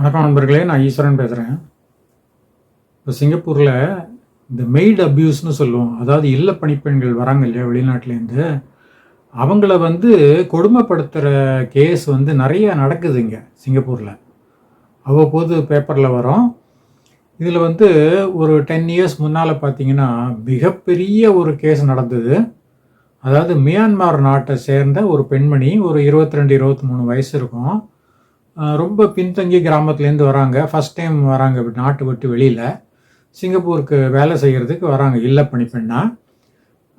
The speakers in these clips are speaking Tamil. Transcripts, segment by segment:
வணக்கம் நண்பர்களே நான் ஈஸ்வரன் பேசுகிறேன் இப்போ சிங்கப்பூரில் இந்த மெய்டு அப்யூஸ்னு சொல்லுவோம். அதாவது இல்ல பணிப்பெண்கள் வராங்க இல்லையா வெளிநாட்டிலேருந்து அவங்கள வந்து கொடுமைப்படுத்துகிற கேஸ் வந்து நிறைய நடக்குது இங்கே சிங்கப்பூரில். அவ்வப்போது பேப்பரில் வரும். இதில் வந்து ஒரு டென் இயர்ஸ் முன்னால் பார்த்தீங்கன்னா மிகப்பெரிய ஒரு கேஸ் நடந்தது. அதாவது மியான்மார் நாட்டை சேர்ந்த ஒரு பெண்மணி ஒரு 22 ரெண்டு இருபத்தி மூணு வயசு இருக்கும். ரொம்ப பின்தங்கிய கிராமத்துலேருந்து வராங்க. ஃபஸ்ட் டைம் வராங்க நாட்டு விட்டு வெளியில். சிங்கப்பூருக்கு வேலை செய்கிறதுக்கு வராங்க. இல்லை பணிப்பெண்ணா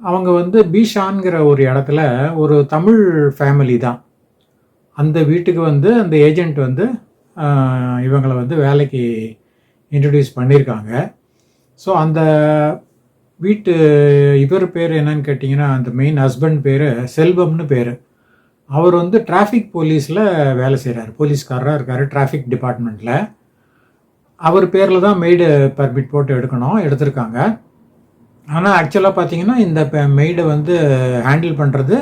அவங்க வந்து பீஷான்கிற ஒரு இடத்துல ஒரு தமிழ் ஃபேமிலி தான். அந்த வீட்டுக்கு வந்து அந்த ஏஜெண்ட் வந்து இவங்களை வந்து வேலைக்கு இன்ட்ரடியூஸ் பண்ணியிருக்காங்க. ஸோ அந்த வீட்டு இவர் பேர் என்னன்னு கேட்டிங்கன்னா அந்த மெயின் ஹஸ்பண்ட் பேர் செல்வம்னு பேர். அவர் வந்து டிராஃபிக் போலீஸில் வேலை செய்கிறார் போலீஸ்காரராக இருக்கார் டிராஃபிக் டிபார்ட்மெண்ட்டில் அவர் பேரில் தான் மெய்டு பர்மிட் போட்டு எடுக்கணும் எடுத்திருக்காங்க. ஆனால் ஆக்சுவலாக பார்த்தீங்கன்னா இந்த மெய்டை வந்து ஹேண்டில் பண்ணுறது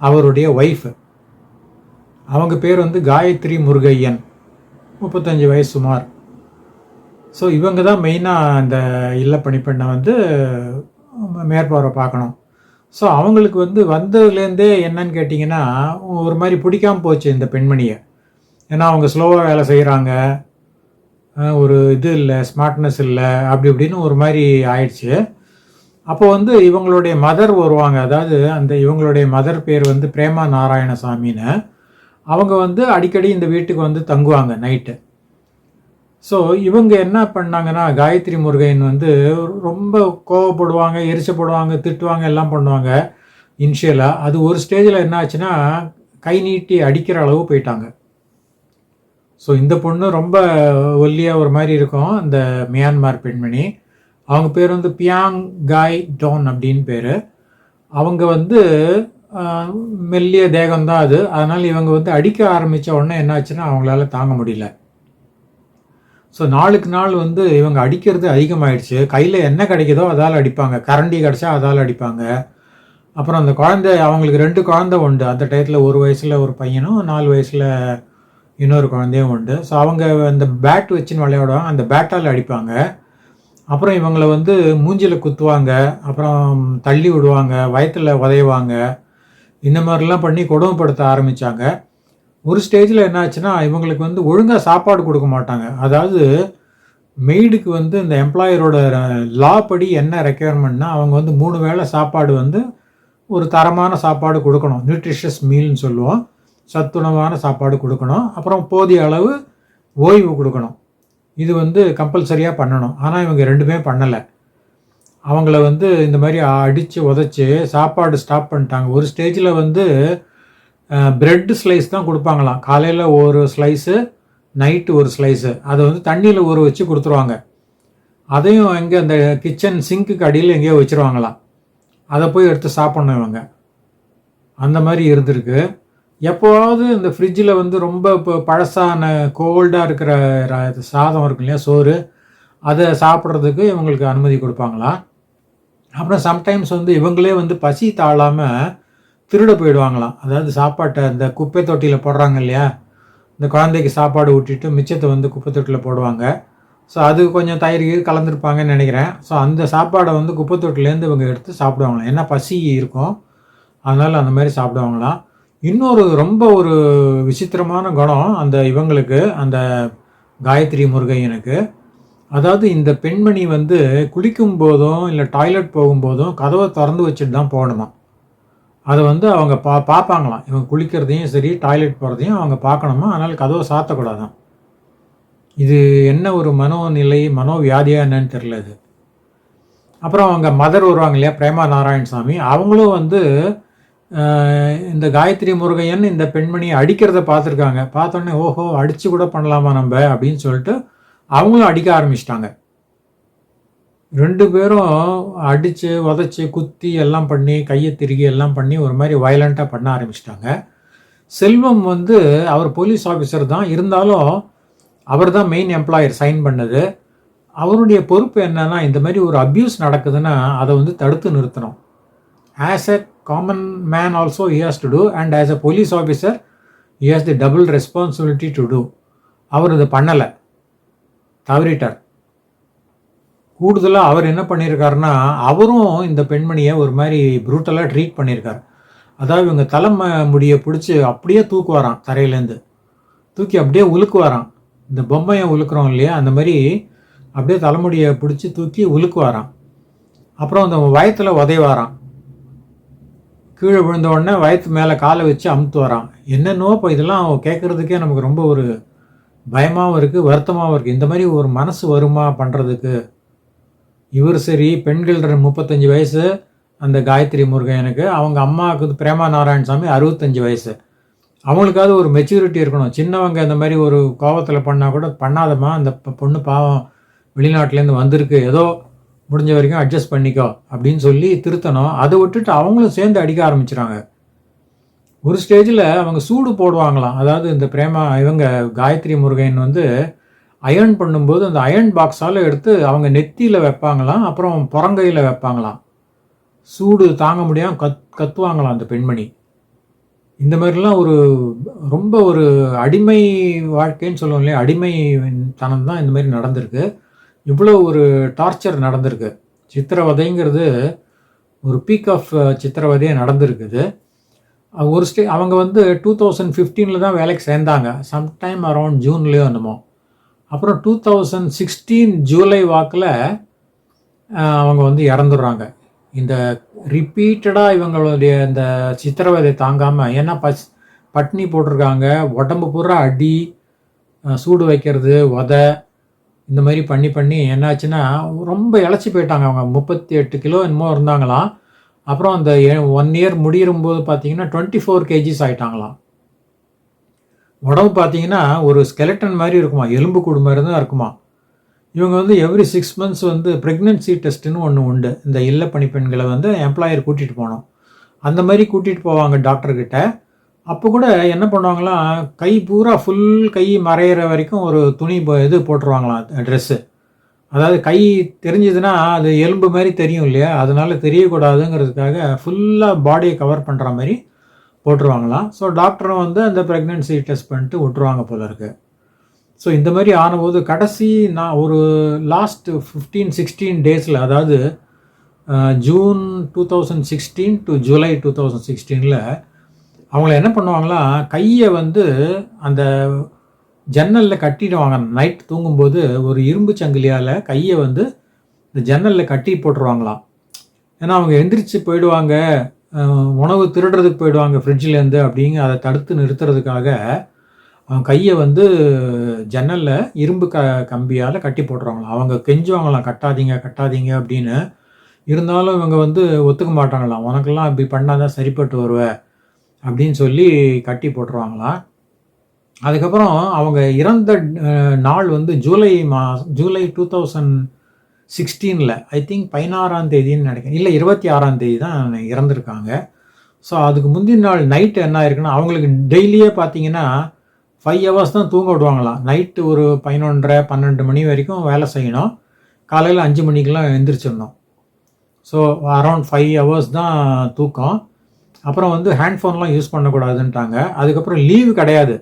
அவருடைய ஒய்ஃபு அவங்க பேர் வந்து காயத்ரி முருகையன். முப்பத்தஞ்சு வயசு சுமார். ஸோ இவங்க தான் மெயினாக அந்த இல்ல பணிப்பெண்ணை வந்து மேற்பார்வை பார்க்கணும். ஸோ அவங்களுக்கு வந்து வந்ததுலேருந்தே என்னன்னு கேட்டிங்கன்னா ஒரு மாதிரி பிடிக்காம போச்சு இந்த பெண்மணியை. ஏன்னா அவங்க ஸ்லோவாக வேலை செய்கிறாங்க ஒரு இது இல்லை ஸ்மார்ட்னஸ் இல்லை அப்படி இப்படின்னு ஒரு மாதிரி ஆயிடுச்சு. அப்போ வந்து இவங்களுடைய மதர் வருவாங்க. அதாவது அந்த இவங்களுடைய மதர் பேர் வந்து பிரேமா நாராயணசாமின்னு. அவங்க வந்து அடிக்கடி இந்த வீட்டுக்கு வந்து தங்குவாங்க நைட்டு ஸோ இவங்க என்ன பண்ணாங்கன்னா காயத்ரி முருகையன் வந்து ரொம்ப கோவப்படுவாங்க எரிச்சப்படுவாங்க திட்டுவாங்க எல்லாம் பண்ணுவாங்க இனிஷியலாக அது ஒரு ஸ்டேஜில் என்ன ஆச்சுன்னா கை நீட்டி அடிக்கிற அளவு போயிட்டாங்க. ஸோ இந்த பொண்ணு ரொம்ப ஒல்லியாக ஒரு மாதிரி இருக்கும் அந்த மியான்மார் பெண்மணி. அவங்க பேர் வந்து பியாங் காய் டோன் அப்படின்னு பேர். அவங்க வந்து மெல்லிய தேகம்தான் அது. அதனால் இவங்க வந்து அடிக்க ஆரம்பித்த உடனே என்னாச்சுன்னா அவங்களால தாங்க முடியல. ஸோ நாளுக்கு நாள் வந்து இவங்க அடிக்கிறது அதிகமாயிடுச்சு. கையில் என்ன கிடைக்குதோ அதால் அடிப்பாங்க. கரண்டி கிடச்சா அதால் அடிப்பாங்க. அப்புறம் அந்த குழந்தை அவங்களுக்கு ரெண்டு குழந்தை உண்டு. அந்த டயத்தில் ஒரு வயசில் ஒரு பையனும் நாலு வயசில் இன்னொரு குழந்தையும் உண்டு. ஸோ அவங்க அந்த பேட் வச்சுன்னு விளையாடுவாங்க. அந்த பேட்டால் அடிப்பாங்க. அப்புறம் இவங்களை வந்து மூஞ்சில் குத்துவாங்க. அப்புறம் தள்ளி விடுவாங்க. வயத்தில் உதைவாங்க இந்த மாதிரிலாம் பண்ணி கொடுமைப்படுத்த ஆரம்பித்தாங்க ஒரு ஸ்டேஜில் என்னாச்சுன்னா இவங்களுக்கு வந்து ஒழுங்காக சாப்பாடு கொடுக்க மாட்டாங்க. அதாவது மெய்டுக்கு வந்து இந்த எம்ப்ளாயரோட லா படி என்ன ரெக்குயர்மெண்ட்னா அவங்க வந்து மூணு வேளை சாப்பாடு வந்து ஒரு தரமான சாப்பாடு கொடுக்கணும். நியூட்ரிஷியஸ் மீல்னு சொல்லுவோம். சத்துணவான சாப்பாடு கொடுக்கணும். அப்புறம் போதிய அளவு ஓய்வு கொடுக்கணும். இது வந்து கம்பல்சரியாக பண்ணணும். ஆனால் இவங்க ரெண்டுமே பண்ணலை. அவங்கள வந்து இந்த மாதிரி அடித்து உதச்சி சாப்பாடு ஸ்டாப் பண்ணிட்டாங்க. ஒரு ஸ்டேஜில் வந்து பிரெட் ஸ்லைஸ் தான் கொடுப்பாங்களாம். காலையில் ஒரு ஸ்லைஸு நைட்டு ஒரு ஸ்லைஸு அதை வந்து தண்ணியில் ஊற வச்சு கொடுத்துருவாங்க. அதையும் எங்கே அந்த கிச்சன் சிங்க்குக்கு அடியில் எங்கேயோ வச்சுருவாங்களாம். அதை போய் எடுத்து சாப்பிட்ணும் இவங்க. அந்த மாதிரி இருந்திருக்கு. எப்போவாவது இந்த ஃப்ரிட்ஜில் வந்து ரொம்ப இப்போ பழசான கோல்டாக இருக்கிற சாதம் இருக்கும் இல்லையா சோறு அதை சாப்பிட்றதுக்கு இவங்களுக்கு அனுமதி கொடுப்பாங்களா அப்புறம் சம்டைம்ஸ் வந்து இவங்களே வந்து பசி தாழாமல் திருட போயிடுவாங்களாம். அதாவது சாப்பாட்டை அந்த குப்பை தொட்டியில் போடுறாங்க இல்லையா? இந்த குழந்தைக்கு சாப்பாடு ஊட்டிட்டு மிச்சத்தை வந்து குப்பை தொட்டியில் போடுவாங்க. ஸோ அது கொஞ்சம் தயிர் கீர் கலந்துருப்பாங்கன்னு நினைக்கிறேன். ஸோ அந்த சாப்பாடை வந்து குப்பை தொட்டிலேருந்து இவங்க எடுத்து சாப்பிடுவாங்களாம். ஏன்னா பசி இருக்கும். அதனால் அந்த மாதிரி சாப்பிடுவாங்களாம். இன்னொரு ரொம்ப ஒரு விசித்திரமான குணம் அந்த இவங்களுக்கு அந்த காயத்ரி முருகையனுக்கு. அதாவது இந்த பெண்மணி வந்து குளிக்கும் போதும் இல்லை டாய்லெட் போகும்போதும் கதவை திறந்து வச்சுட்டு தான் போகணுமா அதை வந்து அவங்க பா பார்ப்பாங்களாம். இவங்க குளிக்கிறதையும் சரி டாய்லெட் போகிறதையும் அவங்க பார்க்கணுமா? அதனால் கதவை சாத்தக்கூடாதான். இது என்ன ஒரு மனோநிலை மனோவியாதியாக என்னன்னு தெரியல இது. அப்புறம் அவங்க மதர் வருவாங்க இல்லையா பிரேமா நாராயணசாமி அவங்களும் வந்து இந்த காயத்ரி முருகையன் இந்த பெண்மணியை அடிக்கிறத பார்த்துருக்காங்க. பார்த்தோன்னே ஓஹோ அடித்து கூட பண்ணலாமா நம்ம? அப்படின்னு சொல்லிட்டு அவங்களும் அடிக்க ஆரம்பிச்சிட்டாங்க. ரெண்டு பேரும் அடித்து உதச்சி குத்தி எல்லாம் பண்ணி கையை திருகி எல்லாம் பண்ணி ஒரு மாதிரி வயலண்ட்டாக பண்ண ஆரம்பிச்சிட்டாங்க. செல்வம் வந்து அவர் போலீஸ் ஆஃபீஸர் தான். இருந்தாலும் அவர் தான் மெயின் எம்ப்ளாயர் சைன் பண்ணது. அவருடைய பொறுப்பு என்னன்னா இந்த மாதிரி ஒரு அப்யூஸ் நடக்குதுன்னா அதை வந்து தடுத்து நிறுத்தணும். As a common man also he has to do and as a police officer he has the double responsibility to do அவர் இதை பண்ணலை. தவறிட்டார். கூடுதலாக அவர் என்ன பண்ணியிருக்காருன்னா அவரும் இந்த பெண்மணியை ஒரு மாதிரி ப்ரூட்டலாக ட்ரீட் பண்ணியிருக்காரு அதாவது இவங்க தலைமை முடியை பிடிச்சி அப்படியே தூக்குவாராம் தரையிலேருந்து தூக்கி அப்படியே உலுக்குவாராம். இந்த பொம்மையை உலுக்குறோம் இல்லையா அந்த மாதிரி அப்படியே தலைமுடியை பிடிச்சி தூக்கி உலுக்குவாராம். அப்புறம் அந்த வயத்தில் உதைவாராம். கீழே விழுந்த உடனே வயத்து மேலே காலை வச்சு அமுத்து வரான் என்னென்னோ இப்போ இதெல்லாம் கேட்குறதுக்கே நமக்கு ரொம்ப ஒரு பயமாகவும் இருக்குது வருத்தமாகவும் இருக்குது இந்த மாதிரி ஒரு மனசு வருமா பண்ணுறதுக்கு இவர் சரி பெண்கள் முப்பத்தஞ்சு வயசு அந்த காயத்ரி முருகனுக்கு அவங்க அம்மாவுக்கு வந்து பிரேமா நாராயணசாமி அறுபத்தஞ்சு வயசு. அவங்களுக்காவது ஒரு மெச்சூரிட்டி இருக்கணும். சின்னவங்க இந்த மாதிரி ஒரு கோபத்தில் பண்ணால் கூட பண்ணாதம்மா அந்த பொண்ணு பாவம் வெளிநாட்டிலேருந்து வந்திருக்கு. ஏதோ முடிஞ்ச வரைக்கும் அட்ஜஸ்ட் பண்ணிக்கோ அப்படின்னு சொல்லி திருத்தணும். அதை விட்டுட்டு அவங்களும் சேர்ந்து அடிக்க ஆரம்பிச்சிட்டாங்க ஒரு ஸ்டேஜில் அவங்க சூடு போடுவாங்களாம். அதாவது இந்த பிரேமா இவங்க காயத்ரி முருகன் வந்து அயர்ன் பண்ணும்போது அந்த அயர்ன் பாக்ஸால் எடுத்து அவங்க நெத்தியில் வைப்பாங்களாம் அப்புறம் புறங்கையில் வைப்பாங்களாம். சூடு தாங்க முடியாமல் கத் கத்துவாங்களாம் அந்த பெண்மணி. இந்த மாதிரிலாம் ஒரு ரொம்ப ஒரு அடிமை வாழ்க்கைன்னு சொல்லுவோம் இல்லையா? அடிமை தனம் தான் இந்த மாதிரி நடந்திருக்கு. இவ்வளோ ஒரு டார்ச்சர் நடந்திருக்கு. சித்திரவதைங்கிறது ஒரு பீக் ஆஃப் சித்திரவதையே நடந்திருக்குது. ஒரு ஸ்டே அவங்க வந்து டூ தௌசண்ட் ஃபிஃப்டீனில் தான் வேலைக்கு சேர்ந்தாங்க. சம்டைம் அரௌண்ட் ஜூன்லேயோ என்னமோ. அப்புறம் டூ தௌசண்ட் சிக்ஸ்டீன் ஜூலை வாக்கில் அவங்க வந்து இறந்துடுறாங்க. இந்த ரிப்பீட்டடாக இவங்களுடைய இந்த சித்திரவதை தாங்காமல் ஏன்னா பச் பட்னி போட்டிருக்காங்க. உடம்பு பூரா அடி சூடு வைக்கிறது உத இந்த மாதிரி பண்ணி பண்ணி என்னாச்சுன்னா ரொம்ப இழைச்சி போயிட்டாங்க அவங்க. முப்பத்தி எட்டு கிலோ என்னமோ இருந்தாங்களாம். அப்புறம் அந்த ஒன் இயர் முடியும் போது பார்த்தீங்கன்னா டுவெண்ட்டி ஃபோர் கேஜிஸ் ஆகிட்டாங்களாம் உடம்பு பார்த்தீங்கன்னா ஒரு ஸ்கெலட்டன் மாதிரி இருக்குமா? எலும்பு கூடு மாதிரி தான் இருக்குமா? இவங்க வந்து எவ்ரி சிக்ஸ் மந்த்ஸ் வந்து ப்ரெக்னென்சி டெஸ்ட்டுன்னு ஒன்று உண்டு. இந்த இல்ல பணிப்பெண்களை வந்து எம்ப்ளாயர் கூட்டிகிட்டு போகணும். அந்த மாதிரி கூட்டிகிட்டு போவாங்க டாக்டர்கிட்ட அப்போ கூட என்ன பண்ணுவாங்களாம் கை பூரா ஃபுல் கை மறையிற வரைக்கும் ஒரு துணி போ- இது போட்டுருவாங்களாம் ட்ரெஸ்ஸு அதாவது கை தெரிஞ்சதுன்னா அது எலும்பு மாதிரி தெரியும் இல்லையா? அதனால தெரியக்கூடாதுங்கிறதுக்காக ஃபுல்லாக பாடியை கவர் பண்ணுற மாதிரி போட்டுருவாங்களாம் ஸோ டாக்டரும் வந்து அந்த ப்ரெக்னென்சி டெஸ்ட் பண்ணிட்டு விட்டுருவாங்க போல இருக்கு. ஸோ இந்த மாதிரி ஆனபோது கடைசி நான் ஒரு லாஸ்ட் ஃபிஃப்டீன் சிக்ஸ்டீன் டேஸில் அதாவது June two thousand sixteen to July two thousand சிக்ஸ்டீனில் அவங்கள என்ன பண்ணுவாங்களா கையை வந்து அந்த ஜன்னலில் கட்டிடுவாங்க. நைட் தூங்கும்போது ஒரு இரும்பு சங்கிலியால் கையை வந்து இந்த ஜன்னலில் கட்டி போட்டுருவாங்களாம். ஏன்னா அவங்க எந்திரிச்சு போயிடுவாங்க. உணவு திருடுறதுக்கு போயிடுவாங்க ஃப்ரிட்ஜிலேருந்து அப்படிங்க அதை தடுத்து நிறுத்துறதுக்காக அவன் கையை வந்து ஜன்னலில் இரும்பு க கம்பியால் கட்டி போட்டுருவாங்களாம். அவங்க கெஞ்சுவாங்களாம் கட்டாதீங்க கட்டாதீங்க அப்படின்னு. இருந்தாலும் இவங்க வந்து ஒத்துக்க மாட்டாங்களாம். உனக்கெல்லாம் இப்படி பண்ணாதான் சரிப்பட்டு வருவ அப்படின்னு சொல்லி கட்டி போட்டுருவாங்களாம். அதுக்கப்புறம் அவங்க இறந்த நாள் வந்து ஜூலை மா ஜூலை டூ தௌசண்ட் சிக்ஸ்டீனில் ஐ திங்க் பதினாறாம் தேதின்னு நினைக்கிறேன். இல்லை இருபத்தி ஆறாம் தேதி தான் இறந்துருக்காங்க. ஸோ அதுக்கு முந்தின நாள் நைட்டு என்ன ஆயிருக்குன்னா அவங்களுக்கு டெய்லியே பார்த்தீங்கன்னா ஃபைவ் ஹவர்ஸ் தான் தூங்க விடுவாங்களாம். நைட்டு ஒரு பதினொன்றரை பன்னெண்டு மணி வரைக்கும் வேலை செய்யணும். காலையில் அஞ்சு மணிக்கெலாம் எந்திரிச்சிடணும். ஸோ அரௌண்ட் ஃபைவ் ஹவர்ஸ் தான் தூக்கம். அப்புறம் வந்து ஹேண்ட் ஃபோன்லாம் யூஸ் பண்ணக்கூடாதுன்ட்டாங்க. அதுக்கப்புறம் லீவு கிடையாது.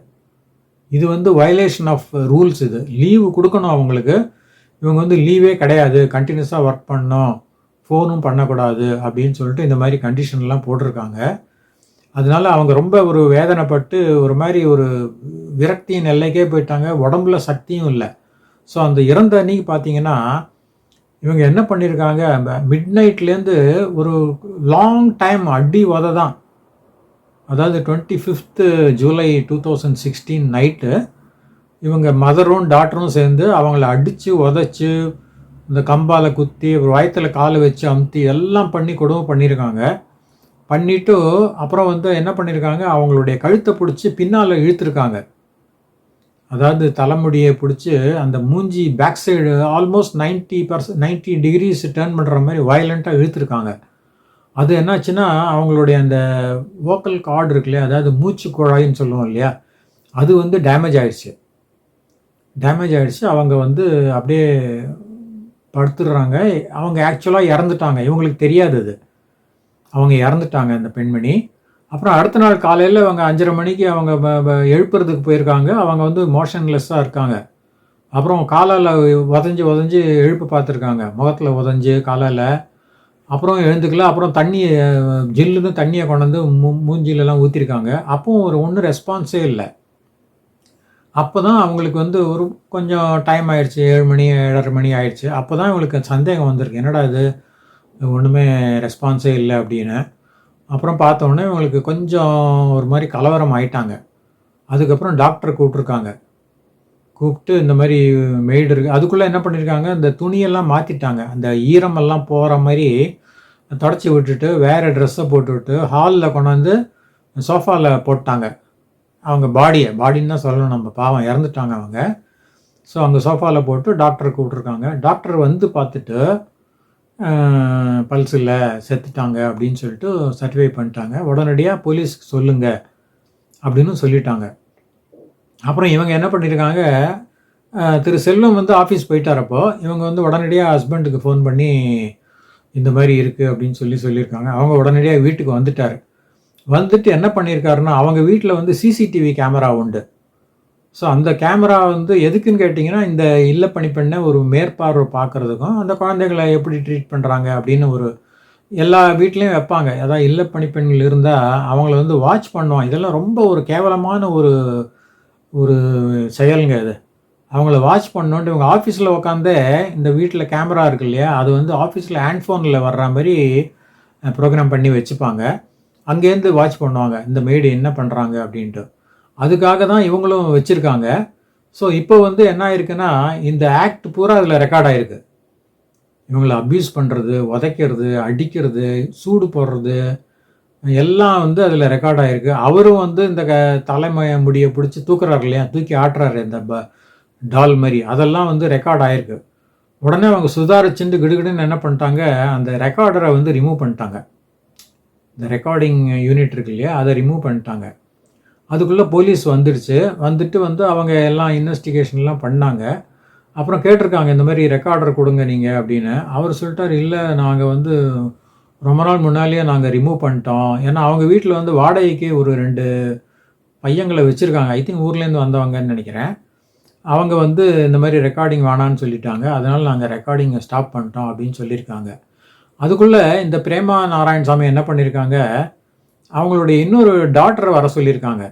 இது வந்து வயலேஷன் ஆஃப் ரூல்ஸ் இது. லீவு கொடுக்கணும் அவங்களுக்கு. இவங்க வந்து லீவே கிடையாது கண்டினியூஸாக ஒர்க் பண்ணோம் ஃபோனும் பண்ணக்கூடாது அப்படின்னு சொல்லிட்டு இந்த மாதிரி கண்டிஷன்லாம் போட்டிருக்காங்க. அதனால அவங்க ரொம்ப ஒரு வேதனைப்பட்டு ஒரு மாதிரி ஒரு விரக்தியின் எல்லைக்கே போயிட்டாங்க உடம்புல சக்தியும் இல்லை. ஸோ அந்த இறந்த அன்னைக்கு பார்த்தீங்கன்னா இவங்க என்ன பண்ணியிருக்காங்க மிட் நைட்லேருந்து ஒரு லாங் டைம் அடி உத தான் அதாவது twenty fifth July two thousand sixteen night இவங்க மதரும் டாக்டரும் சேர்ந்து அவங்கள அடித்து உதச்சி இந்த கம்பால் குத்தி வயத்தில் காலை வச்சு அமுத்தி எல்லாம் பண்ணி கொடுமை பண்ணியிருக்காங்க பண்ணிட்டு அப்புறம் வந்து என்ன பண்ணியிருக்காங்க அவங்களுடைய கழுத்தை பிடிச்சி பின்னால் இழுத்துருக்காங்க. அதாவது தலைமுடியை பிடிச்சி அந்த மூஞ்சி back side almost ninety percent ninety degrees turn பண்ணுற மாதிரி வயலண்ட்டாக இழுத்துருக்காங்க. அது என்னாச்சுன்னா அவங்களுடைய அந்த வோக்கல் கார்டு இருக்கு இல்லையா அதாவது மூச்சு குழாயின்னு சொல்லுவோம் இல்லையா? அது வந்து டேமேஜ் ஆயிடுச்சு. டேமேஜ் ஆகிடுச்சு அவங்க வந்து அப்படியே படுத்துடுறாங்க. அவங்க ஆக்சுவலாக இறந்துட்டாங்க. இவங்களுக்கு தெரியாது அது. அவங்க இறந்துட்டாங்க அந்த பெண்மணி. அப்புறம் அடுத்த நாள் காலையில் அவங்க அஞ்சரை மணிக்கு அவங்க எழுப்புறதுக்கு போயிருக்காங்க. அவங்க வந்து மோஷன்லெஸ்ஸாக இருக்காங்க. அப்புறம் காலால் உதஞ்சி உதஞ்சி எழுப்பு பார்த்துருக்காங்க. முகத்தில் உதஞ்சி காலால். அப்புறம் எழுந்துக்கல. அப்புறம் தண்ணி ஜில்லுன்னு தண்ணியை கொண்டு வந்து மூ மூஞ்சிலெல்லாம் ஊற்றிருக்காங்க அப்பவும் ஒரு ஒன்றும் ரெஸ்பான்ஸே இல்லை. அப்போ தான் அவங்களுக்கு வந்து ஒரு கொஞ்சம் டைம் ஆயிடுச்சு ஏழு மணி ஏழரை மணி ஆயிடுச்சு. அப்போ தான் இவங்களுக்கு சந்தேகம் வந்திருக்கு. என்னடா இது? ஒன்றுமே ரெஸ்பான்ஸே இல்லை அப்படின்னு. அப்புறம் பார்த்தோன்னே இவங்களுக்கு கொஞ்சம் ஒரு மாதிரி கலவரம் ஆயிட்டாங்க. அதுக்கப்புறம் டாக்டரை கூப்பிட்ருக்காங்க கூப்பிட்டு இந்த மாதிரி மெய்டு இருக்குது அதுக்குள்ளே என்ன பண்ணியிருக்காங்க இந்த துணியெல்லாம் மாற்றிட்டாங்க அந்த ஈரமெல்லாம் போகிற மாதிரி தொடச்சி விட்டுட்டு வேறு ட்ரெஸ்ஸை போட்டுவிட்டு ஹாலில் கொண்டாந்து சோஃபாவில் போட்டாங்க. அவங்க பாடியை பாடின்னு தான் சொல்லணும் நம்ம. பாவம் இறந்துட்டாங்க அவங்க. ஸோ அங்கே சோஃபாவில் போட்டு டாக்டரை கூப்பிட்ருக்காங்க டாக்டர் வந்து பார்த்துட்டு பல்ஸ் இல்லை செத்துட்டாங்க அப்படின்னு சொல்லிட்டு சர்டிஃபை பண்ணிட்டாங்க. உடனடியாக போலீஸ்க்கு சொல்லுங்க அப்படின்னு சொல்லிட்டாங்க. அப்புறம் இவங்க என்ன பண்ணியிருக்காங்க திரு செல்வம் வந்து ஆஃபீஸ் போயிட்டாரப்போ இவங்க வந்து உடனடியாக ஹஸ்பண்டுக்கு ஃபோன் பண்ணி இந்த மாதிரி இருக்குது அப்படின்னு சொல்லி சொல்லியிருக்காங்க. அவங்க உடனடியாக வீட்டுக்கு வந்துட்டார். வந்துட்டு என்ன பண்ணியிருக்காருன்னா அவங்க வீட்டில் வந்து சிசிடிவி கேமரா உண்டு. ஸோ அந்த கேமரா வந்து எதுக்குன்னு கேட்டிங்கன்னா இந்த இல்ல பணிப்பெண்ணை ஒரு மேற்பார்வை பார்க்குறதுக்கும் அந்த குழந்தைகளை எப்படி ட்ரீட் பண்ணுறாங்க அப்படின்னு ஒரு எல்லா வீட்லேயும் வைப்பாங்க. அதாவது இல்ல பணிப்பெண்கள் இருந்தால் அவங்கள வந்து வாட்ச் பண்ணுவோம் இதெல்லாம் ரொம்ப ஒரு கேவலமான ஒரு ஒரு செயலுங்க இது. அவங்கள வாட்ச் பண்ணோன்ட்டு இவங்க ஆஃபீஸில் உட்காந்தே இந்த வீட்டில் கேமரா இருக்கு இல்லையா அது வந்து ஆஃபீஸில் ஹேண்ட் ஃபோனில் வர்ற மாதிரி ப்ரோக்ராம் பண்ணி வச்சுப்பாங்க. அங்கேருந்து வாட்ச் பண்ணுவாங்க. இந்த மெய்டு என்ன பண்ணுறாங்க அப்படின்ட்டு. அதுக்காக தான் இவங்களும் வச்சுருக்காங்க. ஸோ இப்போ வந்து என்ன ஆயிருக்குன்னா இந்த ஆக்ட் பூரா அதில் ரெக்கார்ட் ஆயிருக்கு. இவங்களை அப்யூஸ் பண்ணுறது உதைக்கிறது அடிக்கிறது சூடு போடுறது எல்லாம் வந்து அதில் ரெக்கார்ட் ஆயிருக்கு. அவரும் வந்து இந்த க தலைமை முடியை பிடிச்சி தூக்குறாரு இல்லையா? தூக்கி ஆட்டுறாரு இந்த ப டால் மாதிரி. அதெல்லாம் வந்து ரெக்கார்ட் ஆயிருக்கு. உடனே அவங்க சுதாரிச்சுட்டு கிடுகிடுன்னு என்ன பண்ணிட்டாங்க? அந்த ரெக்கார்டரை வந்து ரிமூவ் பண்ணிட்டாங்க. இந்த ரெக்கார்டிங் யூனிட் இருக்கு இல்லையா அதை ரிமூவ் பண்ணிட்டாங்க. அதுக்குள்ளே போலீஸ் வந்துடுச்சு வந்துட்டு வந்து அவங்க எல்லாம் இன்வெஸ்டிகேஷன்லாம் பண்ணாங்க. அப்புறம் கேட்டிருக்காங்க இந்த மாதிரி ரெக்கார்டர் கொடுங்க நீங்கள் அப்படின்னு. அவர் சொல்லிட்டார் இல்லை நாங்கள் வந்து ரொம்ப நாள் முன்னாலேயே நாங்கள் ரிமூவ் பண்ணிட்டோம். ஏன்னா அவங்க வீட்டில் வந்து வாடகைக்கு ஒரு ரெண்டு பையங்களை வச்சுருக்காங்க. ஐ திங்க் ஊர்லேருந்து வந்தவங்கன்னு நினைக்கிறேன். அவங்க வந்து இந்த மாதிரி ரெக்கார்டிங் வேணான்னு சொல்லிட்டாங்க. அதனால் நாங்கள் ரெக்கார்டிங்கை ஸ்டாப் பண்ணிட்டோம் அப்படின்னு சொல்லியிருக்காங்க. அதுக்குள்ளே இந்த பிரேமா நாராயணசாமி என்ன பண்ணியிருக்காங்க அவங்களுடைய இன்னொரு டாக்டரை வர சொல்லியிருக்காங்க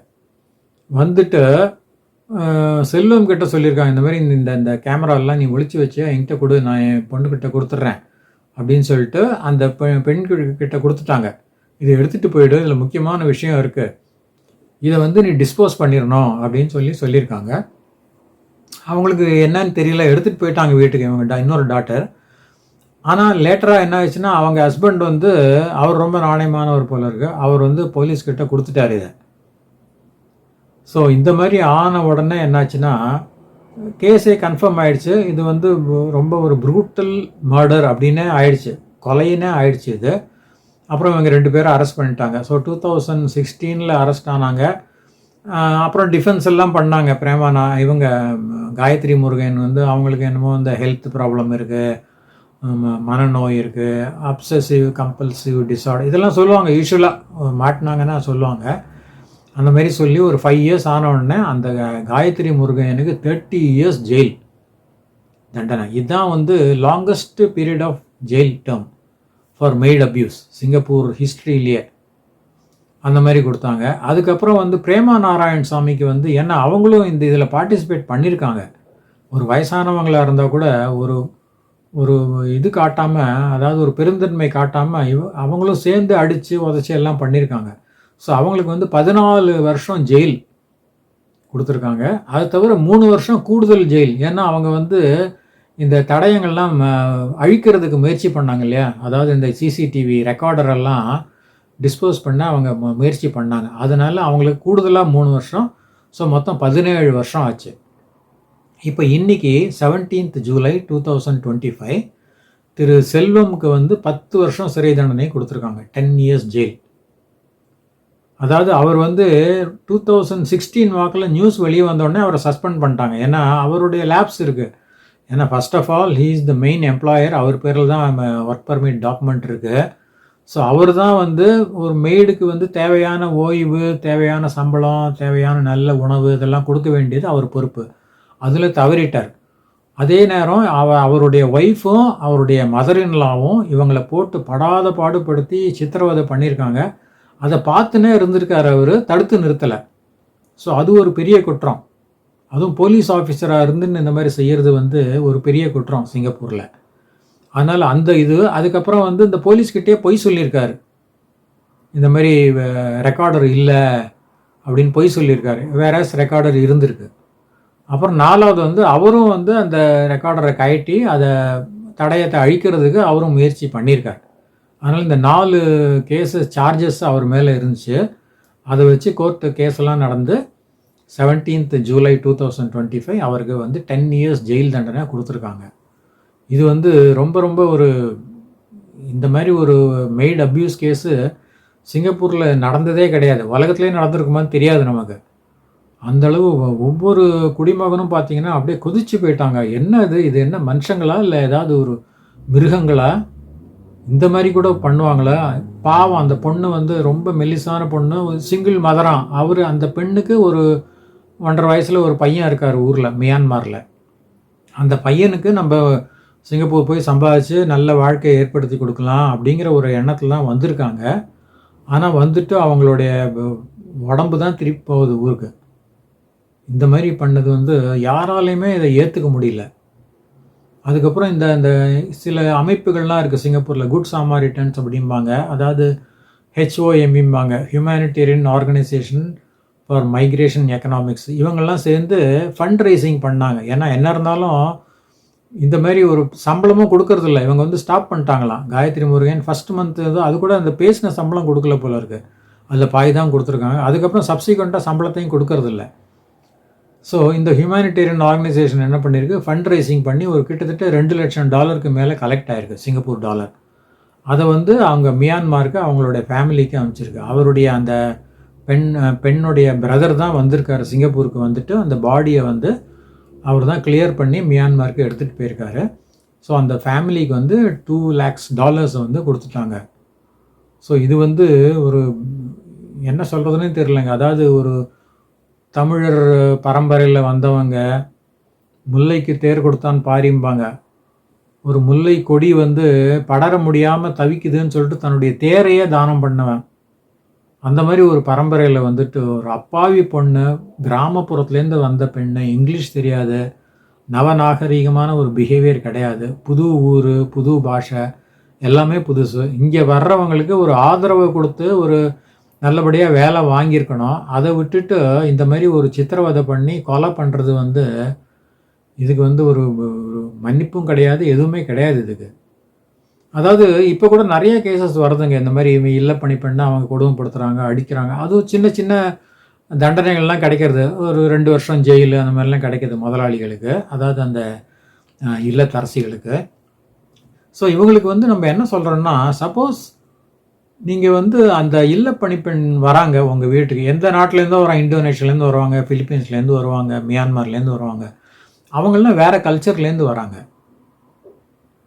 வந்துட்டு செல்வம் கிட்ட சொல்லியிருக்காங்க இந்த மாதிரி இந்த இந்த கேமராலாம் நீ ஒழிச்சு வச்சு என்கிட்ட கொடு நான் என் பொண்ணுக்கிட்ட கொடுத்துட்றேன் அப்படின்னு சொல்லிட்டு அந்த பெ- பெண் கிட்ட கொடுத்துட்டாங்க. இதை எடுத்துகிட்டு போயிடு இதில் முக்கியமான விஷயம் இருக்குது இதை வந்து நீ டிஸ்போஸ் பண்ணிடணும் அப்படின்னு சொல்லி சொல்லியிருக்காங்க அவங்களுக்கு என்னன்னு தெரியல எடுத்துகிட்டு போயிட்டாங்க வீட்டுக்கு இவங்க இன்னொரு டாக்டர் ஆனால் லேட்டராக என்ன ஆச்சுன்னா அவங்க ஹஸ்பண்ட் வந்து அவர் ரொம்ப நாணயமானவர் போல இருக்கு. அவர் வந்து போலீஸ்கிட்ட கொடுத்துட்டார் கொடுத்துட்டாரு இதை. ஸோ இந்த மாதிரி ஆன உடனே என்னாச்சுன்னா கேஸே கன்ஃபார்ம் ஆயிடுச்சு. இது வந்து ரொம்ப ஒரு ப்ரூட்டல் மர்டர் அப்படின்னே ஆயிடுச்சு. கொலையினே ஆயிடுச்சு இது. அப்புறம் இவங்க ரெண்டு பேரும் அரெஸ்ட் பண்ணிட்டாங்க. ஸோ டூ தௌசண்ட் சிக்ஸ்டீனில் அரெஸ்ட் ஆனாங்க. அப்புறம் டிஃபென்ஸ் எல்லாம் பண்ணாங்க. பிரேமானா இவங்க காயத்ரி முருகன் வந்து அவங்களுக்கு என்னமோ இந்த ஹெல்த் ப்ராப்ளம் இருக்குது மனநோய் இருக்குது அப்சசிவ் கம்பல்சிவ் டிஸார்டர் இதெல்லாம் சொல்லுவாங்க யூஸ்வலாக மாட்டினாங்கன்னா சொல்லுவாங்க. அந்த மாதிரி சொல்லி ஒரு ஃபைவ் இயர்ஸ் ஆனவுடனே அந்த காயத்ரி முருகனுக்கு தேர்ட்டி இயர்ஸ் ஜெயில் தண்டனை. இதுதான் வந்து longest period of jail term for maid abuse Singapore ஹிஸ்ட்ரியிலேயே அந்த மாதிரி கொடுத்தாங்க. அதுக்கப்புறம் வந்து பிரேமா நாராயண் சாமிக்கு வந்து ஏன்னா அவங்களும் இந்த இதில் பார்ட்டிசிபேட் பண்ணியிருக்காங்க ஒரு வயசானவங்களாக இருந்தால் கூட ஒரு ஒரு இது காட்டாமல் அதாவது ஒரு பெருந்தன்மை காட்டாமல் இவ அவங்களும் சேர்ந்து அடித்து உதச்சி எல்லாம் பண்ணியிருக்காங்க ஸோ அவங்களுக்கு வந்து பதினாலு வருஷம் ஜெயில் கொடுத்துருக்காங்க. அது தவிர மூணு வருஷம் கூடுதல் ஜெயில். ஏன்னா அவங்க வந்து இந்த தடயங்கள்லாம் அழிக்கிறதுக்கு முயற்சி பண்ணாங்க இல்லையா? அதாவது இந்த சிசிடிவி ரெக்கார்டர் எல்லாம் டிஸ்போஸ் பண்ண அவங்க முயற்சி பண்ணாங்க. அதனால் அவங்களுக்கு கூடுதலாக மூணு வருஷம். ஸோ மொத்தம் பதினேழு வருஷம் ஆச்சு. இப்போ இன்னைக்கு 17th July two thousand twenty five Thiru செல்வமுக்கு வந்து பத்து வருஷம் சிறை தண்டனை கொடுத்துருக்காங்க. டென் இயர்ஸ் ஜெயில் அதாவது அவர் வந்து டூ தௌசண்ட் சிக்ஸ்டீன் வாக்கில் நியூஸ் வெளியே வந்தோடனே அவரை சஸ்பெண்ட் பண்ணிட்டாங்க. ஏன்னா அவருடைய லேப்ஸ் இருக்குது ஏன்னா first of all he is the main employer அவர் பேரில் தான் ஒர்க் பர்மிட் டாக்குமெண்ட் இருக்குது ஸோ அவர் தான் வந்து ஒரு மெய்டுக்கு வந்து தேவையான ஓய்வு தேவையான சம்பளம் தேவையான நல்ல உணவு இதெல்லாம் கொடுக்க வேண்டியது அவர் பொறுப்பு. அதில் தவறிட்டார். அதே நேரம் அவ அவருடைய ஒய்ஃபும் அவருடைய மதரின்லாவும் இவங்களை போட்டு படாத பாடுபடுத்தி சித்திரவதை பண்ணியிருக்காங்க. அதை பார்த்துனே இருந்திருக்கார் அவர் தடுத்து நிறுத்தலை. ஸோ அது ஒரு பெரிய குற்றம். அதுவும் போலீஸ் ஆஃபீஸராக இருந்துன்னு இந்த மாதிரி செய்கிறது வந்து ஒரு பெரிய குற்றம் சிங்கப்பூரில். அதனால் அந்த இது அதுக்கப்புறம் வந்து இந்த போலீஸ்கிட்டே பொய் சொல்லியிருக்காரு. இந்த மாதிரி ரெக்கார்டர் இல்லை அப்படின்னு பொய் சொல்லியிருக்காரு. வேற ரெக்கார்டர் இருந்திருக்கு. அப்புறம் நாலாவது வந்து அவரும் வந்து அந்த ரெக்கார்டரை கயட்டி அதை தடயத்தை அழிக்கிறதுக்கு அவரும் முயற்சி பண்ணியிருக்கார். அதனால் இந்த நாலு கேஸஸ் சார்ஜஸ் அவர் மேலே இருந்துச்சு. அதை வச்சு கோர்ட்டு கேஸெல்லாம் நடந்து seventeenth July two thousand twenty five அவருக்கு வந்து டென் இயர்ஸ் ஜெயில் தண்டனை கொடுத்துருக்காங்க. இது வந்து ரொம்ப ரொம்ப ஒரு இந்த மாதிரி ஒரு மெய்ட் அப்யூஸ் கேஸு சிங்கப்பூரில் நடந்ததே கிடையாது. உலகத்துலேயே நடந்திருக்குமான்னு தெரியாது நமக்கு. அந்த அளவு ஒவ்வொரு குடிமகனும் பார்த்தீங்கன்னா அப்படியே கொதிச்சு போயிட்டாங்க. என்ன இது இது என்ன மனுஷங்களா? இல்லை ஏதாவது ஒரு மிருகங்களா? இந்த மாதிரி கூட பண்ணுவாங்களா? பாவம் அந்த பொண்ணு வந்து ரொம்ப மெல்லிசான பொண்ணு சிங்கிள் மதரான் அவர் அந்த பெண்ணுக்கு ஒரு ஒன்றரை வயசில் ஒரு பையன் இருக்கார் ஊரில் மியான்மாரில். அந்த பையனுக்கு நம்ம சிங்கப்பூர் போய் சம்பாதிச்சு நல்ல வாழ்க்கையை ஏற்படுத்தி கொடுக்கலாம் அப்படிங்கிற ஒரு எண்ணத்தில் தான் வந்திருக்காங்க. ஆனால் வந்துட்டு அவங்களுடைய உடம்பு தான் திருப்பி போகுது ஊருக்கு. இந்த மாதிரி பண்ணது வந்து யாராலையுமே இதை ஏற்றுக்க முடியல. அதுக்கப்புறம் இந்த இந்த சில அமைப்புகள்லாம் இருக்குது சிங்கப்பூரில் குட் சாமாரிட்டன்ஸ் அப்படிம்பாங்க. அதாவது ஹெச்ஓஎம்இம்பாங்க humanitarian organisation for migration economics இவங்கெல்லாம் சேர்ந்து ஃபண்ட் ரைசிங் பண்ணாங்க. ஏன்னா என்ன இருந்தாலும் இந்த மாதிரி ஒரு சம்பளமும் கொடுக்கறதில்ல. இவங்க வந்து ஸ்டாப் பண்ணிட்டாங்களாம். காயத்ரி முருகன் ஃபர்ஸ்ட் மந்த் அது கூட அந்த பேசின சம்பளம் கொடுக்கல போல இருக்குது அதில் பாய் தான் கொடுத்துருக்காங்க. அதுக்கப்புறம் சப்சிக்வெண்ட்டாக சம்பளத்தையும் கொடுக்கறதில்ல. ஸோ இந்த ஹியூமானிட்டேரியன் ஆர்கனைசேஷன் என்ன பண்ணியிருக்கு ஃபண்ட் ரைசிங் பண்ணி ஒரு கிட்டத்தட்ட ரெண்டு லட்சம் டாலருக்கு மேலே கலெக்ட் ஆயிருக்கு சிங்கப்பூர் டாலர். அதை வந்து அவங்க மியான்மாருக்கு அவங்களுடைய ஃபேமிலிக்கு அமைச்சிருக்கு அவருடைய அந்த பெண் பெண்ணுடைய பிரதர் தான் வந்திருக்காரு சிங்கப்பூருக்கு வந்துட்டு அந்த பாடியை வந்து அவர் தான் கிளியர் பண்ணி மியான்மாருக்கு எடுத்துகிட்டு போயிருக்காரு. ஸோ அந்த ஃபேமிலிக்கு வந்து டூ லேக்ஸ் டாலர்ஸ் வந்து கொடுத்துட்டாங்க. ஸோ இது வந்து ஒரு என்ன சொல்கிறதுனே தெரிலங்க அதாவது ஒரு தமிழர் பரம்பரையில் வந்தவங்க முல்லைக்கு தேர் கொடுத்தான் பாரிம்பாங்க. ஒரு முல்லை கொடி வந்து படர முடியாமல் தவிக்குதுன்னு சொல்லிட்டு தன்னுடைய தேரையே தானம் பண்ணவன். அந்த மாதிரி ஒரு பரம்பரையில் வந்துட்டு ஒரு அப்பாவி பொண்ணு கிராமப்புறத்துலேருந்து வந்த பெண்ணு இங்கிலீஷ் தெரியாது நவநாகரீகமான ஒரு பிஹேவியர் கிடையாது. புது ஊர் புது பாஷை எல்லாமே புதுசு. இங்கே வர்றவங்களுக்கு ஒரு ஆதரவை கொடுத்து ஒரு நல்லபடியாக வேலை வாங்கியிருக்கணும். அதை விட்டுட்டு இந்த மாதிரி ஒரு சித்திரவதை பண்ணி கொலை பண்ணுறது வந்து இதுக்கு வந்து ஒரு மன்னிப்பும் கிடையாது எதுவுமே கிடையாது இதுக்கு. அதாவது இப்போ கூட நிறைய கேசஸ் வருதுங்க. இந்த மாதிரி இவங்க இல்லை பண்ணி பண்ண அவங்க கொடுமைப்படுத்துகிறாங்க அடிக்கிறாங்க. அதுவும் சின்ன சின்ன தண்டனைகள்லாம் கிடைக்கிறது. ஒரு ரெண்டு வருஷம் ஜெயில் அந்த மாதிரிலாம் கிடைக்கிது முதலாளிகளுக்கு. அதாவது அந்த இல்லத்தரசிகளுக்கு. ஸோ இவங்களுக்கு வந்து நம்ம என்ன சொல்கிறோன்னா சப்போஸ் நீங்கள் வந்து அந்த இல்ல பணிப்பெண் வராங்க உங்கள் வீட்டுக்கு. எந்த நாட்டிலேருந்தோ வராங்க இந்தோனேஷியாலேருந்து வருவாங்க ஃபிலிப்பீன்ஸ்லேருந்து வருவாங்க மியான்மர்லேருந்து வருவாங்க. அவங்களாம் வேறு கல்ச்சர்லேருந்து வராங்க.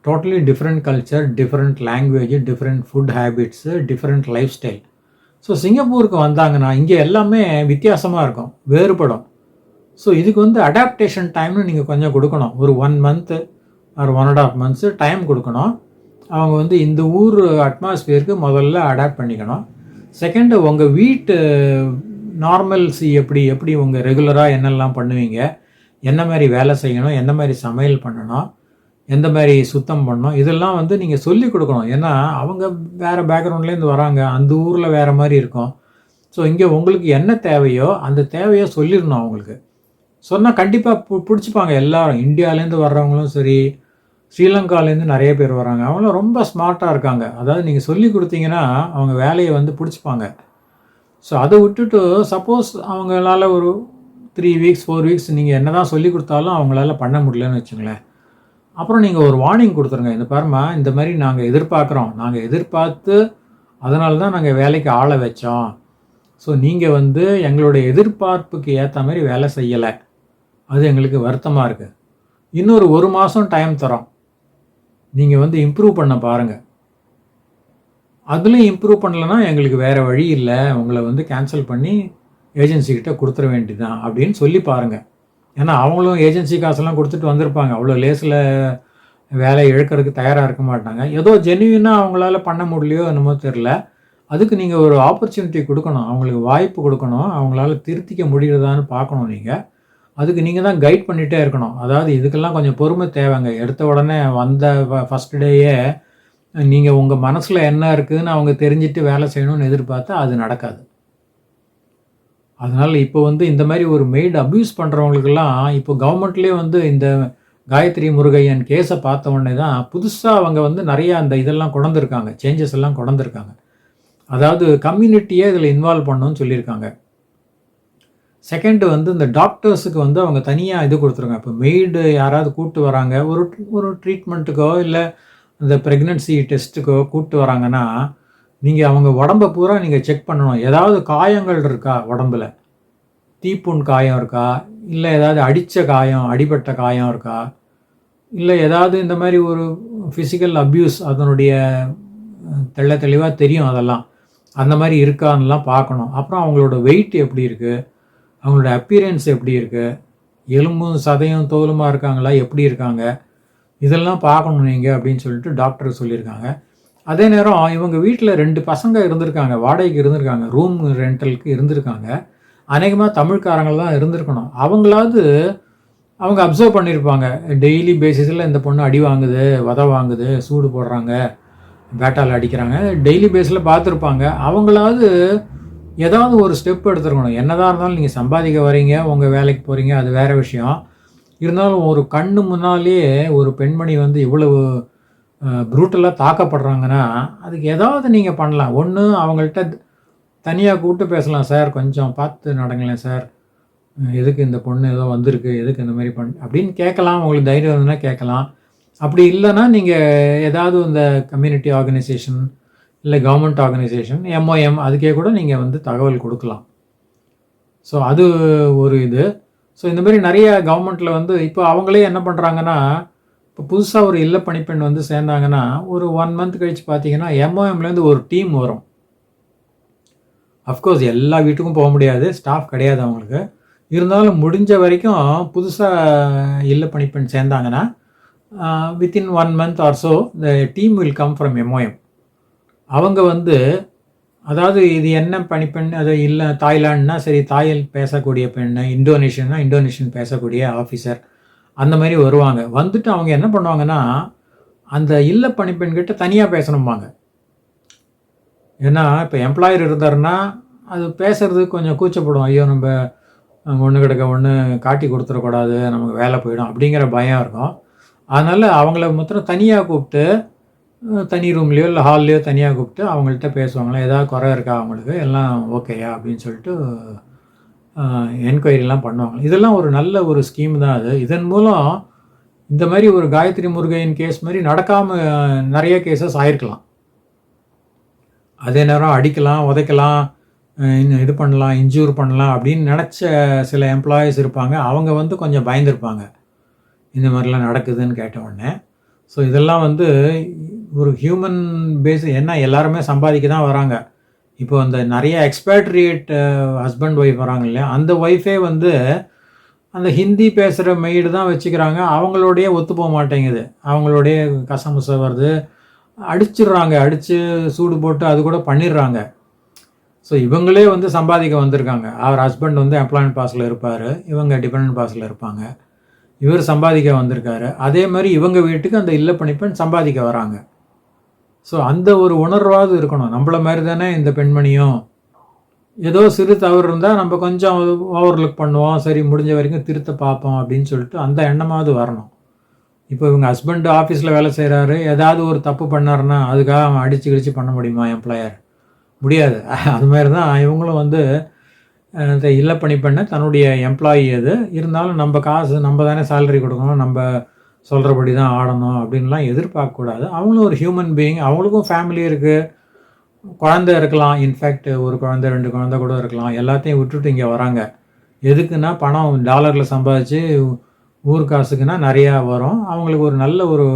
Totally different culture different language different food habits different life style so சிங்கப்பூருக்கு வந்தாங்கன்னா இங்கே எல்லாமே வித்தியாசமாக இருக்கும் வேறுபடும். ஸோ இதுக்கு வந்து அடாப்டேஷன் டைம்னு நீங்கள் கொஞ்சம் கொடுக்கணும். ஒரு ஒன் மந்த்து ஒரு one and half months time கொடுக்கணும். அவங்க வந்து இந்த ஊர் அட்மாஸ்பியருக்கு முதல்ல அடாப்ட் பண்ணிக்கணும். செகண்டு உங்கள் வீட்டு நார்மல்சி எப்படி எப்படி உங்கள் ரெகுலராக என்னெல்லாம் பண்ணுவீங்க? என்ன மாதிரி வேலை செய்யணும்? என்ன மாதிரி சமையல் பண்ணணும்? எந்த மாதிரி சுத்தம் பண்ணணும்? இதெல்லாம் வந்து நீங்கள் சொல்லி கொடுக்கணும். ஏன்னா அவங்க வேறு பேக்ரவுண்ட்லேருந்து வராங்க. அந்த ஊரில் வேறு மாதிரி இருக்கும். ஸோ இங்கே உங்களுக்கு என்ன தேவையோ அந்த தேவையை சொல்லிடணும் அவங்களுக்கு. சொன்னால் கண்டிப்பாக பு பிடிச்சிப்பாங்க எல்லாரும். இந்தியாவிலேருந்து வர்றவங்களும் சரி ஸ்ரீலங்காலேருந்து நிறைய பேர் வராங்க. அவங்களாம் ரொம்ப ஸ்மார்ட்டாக இருக்காங்க. அதாவது நீங்கள் சொல்லி கொடுத்தீங்கன்னா அவங்க வேலையை வந்து பிடிச்சிப்பாங்க. ஸோ அதை விட்டுட்டு சப்போஸ் அவங்களால ஒரு த்ரீ வீக்ஸ் ஃபோர் வீக்ஸ் நீங்கள் என்ன தான் சொல்லி கொடுத்தாலும் அவங்களால பண்ண முடியலன்னு வச்சுங்களேன். அப்புறம் நீங்கள் ஒரு வார்னிங் கொடுத்துருங்க. இந்த பாருமா இந்த மாதிரி நாங்கள் எதிர்பார்க்குறோம். நாங்கள் எதிர்பார்த்து அதனால தான் நாங்கள் வேலைக்கு ஆளை வச்சோம். ஸோ நீங்கள் வந்து எங்களுடைய எதிர்பார்ப்புக்கு ஏற்ற மாதிரி வேலை செய்யலை. அது எங்களுக்கு வருத்தமாக இருக்குது இன்னொரு ஒரு மாதம் டைம் தரோம். நீங்கள் வந்து இம்ப்ரூவ் பண்ண பாருங்கள் அதுலேயும் இம்ப்ரூவ் பண்ணலன்னா எங்களுக்கு வேறு வழி இல்லை. உங்களை வந்து கேன்சல் பண்ணி ஏஜென்சிக்கிட்ட கொடுத்துட வேண்டியதுதான் அப்படின்னு சொல்லி பாருங்கள் ஏன்னா அவங்களும் ஏஜென்சி காசெல்லாம் கொடுத்துட்டு வந்திருப்பாங்க. அவ்வளோ லேஸில் வேலை இழக்கிறதுக்கு தயாராக இருக்க மாட்டாங்க. ஏதோ ஜென்யூனாக அவங்களால பண்ண முடியலையோ என்னமோ தெரில அதுக்கு நீங்கள் ஒரு ஆப்பர்ச்சுனிட்டி கொடுக்கணும். அவங்களுக்கு வாய்ப்பு கொடுக்கணும். அவங்களால திருத்திக்க முடியுறதான்னு பார்க்கணும் நீங்கள் அதுக்கு நீங்கள் தான் கைட் பண்ணிகிட்டே இருக்கணும். அதாவது இதுக்கெல்லாம் கொஞ்சம் பொறுமை தேவைங்க. எடுத்த உடனே வந்த ஃபஸ்ட் டேயே நீங்கள் உங்கள் மனசில் என்ன இருக்குதுன்னு அவங்க தெரிஞ்சுட்டு வேலை செய்யணும்னு எதிர்பார்த்தா அது நடக்காது. அதனால் இப்போ வந்து இந்த மாதிரி ஒரு மெய்டு அப்யூஸ் பண்ணுறவங்களுக்கெல்லாம் இப்போ கவர்மெண்ட்லேயே வந்து இந்த காயத்ரி முருகையன் கேஸை பார்த்த உடனே தான் புதுசாக அவங்க வந்து நிறையா அந்த இதெல்லாம் கொண்டிருக்காங்க சேஞ்சஸ் எல்லாம் கொண்டிருக்காங்க அதாவது கம்யூனிட்டியே இதில் இன்வால்வ் பண்ணணும்னு சொல்லியிருக்காங்க. செகண்டு வந்து இந்த டாக்டர்ஸுக்கு வந்து அவங்க தனியாக இது கொடுத்துருங்க. இப்போ மெய்டு யாராவது கூப்பிட்டு வராங்க ஒரு ஒரு ட்ரீட்மெண்ட்டுக்கோ இல்லை இந்த ப்ரெக்னென்சி டெஸ்ட்டுக்கோ கூப்பிட்டு வராங்கன்னா நீங்கள் அவங்க உடம்பை பூரா நீங்கள் செக் பண்ணணும். ஏதாவது காயங்கள் இருக்கா உடம்புல? தீப்புண் காயம் இருக்கா? இல்லை ஏதாவது அடித்த காயம் அடிபட்ட காயம் இருக்கா? இல்லை ஏதாவது இந்த மாதிரி ஒரு ஃபிசிக்கல் அப்யூஸ் அதனுடைய தெள்ள தெளிவாக தெரியும் அதெல்லாம். அந்த மாதிரி இருக்கான்னுலாம் பார்க்கணும். அப்புறம் அவங்களோட வெயிட் எப்படி இருக்குது அவங்களோட அப்பியரன்ஸ் எப்படி இருக்குது எலும்பும் சதையும் தோலுமாக இருக்காங்களா? எப்படி இருக்காங்க? இதெல்லாம் பார்க்கணும் நீங்கள் அப்படின்னு சொல்லிட்டு டாக்டர் சொல்லியிருக்காங்க. அதே நேரம் இவங்க வீட்டில் ரெண்டு பசங்க இருந்திருக்காங்க. வாடகைக்கு இருந்திருக்காங்க. ரூம் ரெண்டலுக்கு இருந்திருக்காங்க. அநேகமாக தமிழ்காரங்க தான் இருந்திருக்கணும். அவங்களாவது அவங்க அப்சர்வ் பண்ணியிருப்பாங்க. டெய்லி பேசிஸில் இந்த பொண்ணு அடி வாங்குது வத வாங்குது சூடு போடுறாங்க பேட்டால் அடிக்கிறாங்க. டெய்லி பேஸில் பார்த்துருப்பாங்க. அவங்களாவது ஏதாவது ஒரு ஸ்டெப் எடுத்துருக்கணும். என்னதான் இருந்தாலும் நீங்கள் சம்பாதிக்க வரீங்க உங்கள் வேலைக்கு போகிறீங்க அது வேறு விஷயம். இருந்தாலும் ஒரு கண்ணு முன்னாலேயே ஒரு பெண்மணி வந்து இவ்வளவு ப்ரூட்டலாக தாக்கப்படுறாங்கன்னா அதுக்கு ஏதாவது நீங்கள் பண்ணலாம். ஒன்று அவங்கள்ட்ட தனியாக கூப்பிட்டு பேசலாம். சார் கொஞ்சம் பார்த்து நடங்களேன் சார். எதுக்கு இந்த பொண்ணு ஏதோ வந்திருக்கு? எதுக்கு இந்த மாதிரி பண் அப்படின்னு கேட்கலாம். உங்களுக்கு தைரியம் இருந்ததுன்னா கேட்கலாம். அப்படி இல்லைன்னா நீங்கள் ஏதாவது இந்த கம்யூனிட்டி ஆர்கனைசேஷன் இல்லை கவர்மெண்ட் ஆர்கனைசேஷன் எம்ஓஎம் அதுக்கே கூட நீங்கள் வந்து தகவல் கொடுக்கலாம். ஸோ அது ஒரு இது. ஸோ இந்த மாதிரி நிறைய கவர்மெண்ட்டில் வந்து இப்போ அவங்களே என்ன பண்ணுறாங்கன்னா இப்போ புதுசாக ஒரு இல்ல பணிப்பெண் வந்து சேர்ந்தாங்கன்னா ஒரு ஒன் மந்த் கழித்து பார்த்தீங்கன்னா எம்ஓஎம்லேருந்து ஒரு டீம் வரும். அஃப்கோர்ஸ் எல்லா வீட்டுக்கும் போக முடியாது. ஸ்டாஃப் கிடையாது அவங்களுக்கு. இருந்தாலும் முடிஞ்ச வரைக்கும் புதுசாக இல்ல பணிப்பெண் சேர்ந்தாங்கன்னா within one month or so the team will come from MOM அவங்க வந்து அதாவது இது என்ன பணிப்பெண் அது இல்லை தாய்லாண்ட்னா சரி தாயில் பேசக்கூடிய பெண் இந்தோனேஷியன்னா இந்தோனேஷியன் பேசக்கூடிய ஆஃபீஸர் அந்த மாதிரி வருவாங்க. வந்துட்டு அவங்க என்ன பண்ணுவாங்கன்னா அந்த இல்ல பணிப்பெண்கிட்ட தனியாக பேசணும்பாங்க. ஏன்னா இப்போ எம்ப்ளாயர் இருந்தாருன்னா அது பேசுறது கொஞ்சம் கூச்சப்படும். ஐயோ நம்ம ஒன்று கிடக்க ஒன்று காட்டி கொடுத்துடக்கூடாது நமக்கு வேலை போயிடும் அப்படிங்கிற பயம் இருக்கும். அதனால் அவங்கள மாத்திரம் தனியாக கூப்பிட்டு தனி ரூம்லேயோ இல்லை ஹால்லையோ தனியாக கூப்பிட்டு அவங்கள்ட்ட பேசுவாங்களே? ஏதாவது குறை இருக்கா அவங்களுக்கு? எல்லாம் ஓகேயா அப்படின்னு சொல்லிட்டு என்கொயரிலாம் பண்ணுவாங்க. இதெல்லாம் ஒரு நல்ல ஒரு ஸ்கீம் தான் அது. இதன் மூலம் இந்த மாதிரி ஒரு காயத்ரி முருகையின் கேஸ் மாதிரி நடக்காமல் நிறைய கேசஸ் ஆயிருக்கலாம். அதே நேரம் அடிக்கலாம் உதைக்கலாம் இது பண்ணலாம் இன்ஜூர் பண்ணலாம் அப்படின்னு நினச்ச சில எம்ப்ளாயீஸ் இருப்பாங்க. அவங்க வந்து கொஞ்சம் பயந்துருப்பாங்க. இந்த மாதிரிலாம் நடக்குதுன்னு கேட்ட உடனே. ஸோ இதெல்லாம் வந்து ஒரு ஹியூமன் பேஸ் என்ன எல்லாருமே சம்பாதிக்க தான் வராங்க. இப்போ அந்த நிறைய எக்ஸ்பேட்ரியேட் ஹஸ்பண்ட் ஒய்ஃப் வராங்க இல்லையா? அந்த ஒய்ஃபே வந்து அந்த ஹிந்தி பேசுகிற மெய்டு தான் வச்சுக்கிறாங்க. அவங்களோடைய ஒத்து போக மாட்டேங்குது. அவங்களுடைய கசமுச வருது. அடிச்சிடுறாங்க. அடித்து சூடு போட்டு அது கூட பண்ணிடுறாங்க. ஸோ இவங்களே வந்து சம்பாதிக்க வந்திருக்காங்க. அவர் ஹஸ்பண்ட் வந்து எம்ப்ளாய்மெண்ட் பாஸில் இருப்பார். இவங்க டிபெண்ட் பாஸில் இருப்பாங்க. இவர் சம்பாதிக்க வந்திருக்காரு. அதே மாதிரி இவங்க வீட்டுக்கு அந்த இல்ல பணிப்பெண் சம்பாதிக்க வராங்க. ஸோ அந்த ஒரு உணர்வாவது இருக்கணும். நம்மள மாதிரி தானே இந்த பெண்மணியும்? ஏதோ சிறு தவறு இருந்தால் நம்ம கொஞ்சம் ஓவர்லுக் பண்ணுவோம். சரி முடிஞ்ச வரைக்கும் திருத்த பார்ப்போம் அப்படின்னு சொல்லிட்டு அந்த எண்ணமாவது வரணும். இப்போ இவங்க ஹஸ்பண்ட் ஆஃபீஸில் வேலை செய்கிறாரு ஏதாவது ஒரு தப்பு பண்ணாருன்னா அதுக்காக அவன் அடித்து கிடிச்சு பண்ண முடியுமா எம்ப்ளாயர் முடியாது. அது மாதிரி தான் இவங்களும் வந்து இந்த இல்ல பண்ண தன்னுடைய எம்ப்ளாயி அது. இருந்தாலும் நம்ம காசு நம்ம தானே சேலரி கொடுக்கணும். நம்ம சொல்கிறபடி தான் ஆடணும் அப்படின்லாம் எதிர்பார்க்கக்கூடாது. அவங்களும் ஒரு ஹியூமன் பீயிங் அவங்களுக்கும் ஃபேமிலி இருக்குது குழந்த இருக்கலாம். இன்ஃபேக்ட் ஒரு குழந்த ரெண்டு குழந்த கூட இருக்கலாம். எல்லாத்தையும் விட்டுட்டு இங்கே வராங்க. எதுக்குன்னா பணம் டாலரில் சம்பாதிச்சு ஊர் காசுக்குன்னா நிறையா வரும். அவங்களுக்கு ஒரு நல்ல ஒரு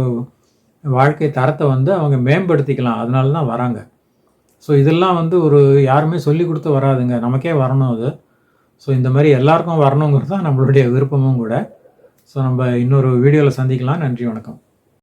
வாழ்க்கை தரத்தை வந்து அவங்க மேம்படுத்திக்கலாம். அதனால தான் வராங்க. ஸோ இதெல்லாம் வந்து ஒரு யாருமே சொல்லி கொடுத்து வராதுங்க. நமக்கே வரணும் அது. ஸோ இந்த மாதிரி எல்லாருக்கும் வரணுங்கிறது தான் நம்மளுடைய விருப்பமும் கூட. ஸோ நம்ம இன்னொரு வீடியோவில் சந்திக்கலாம். நன்றி வணக்கம்.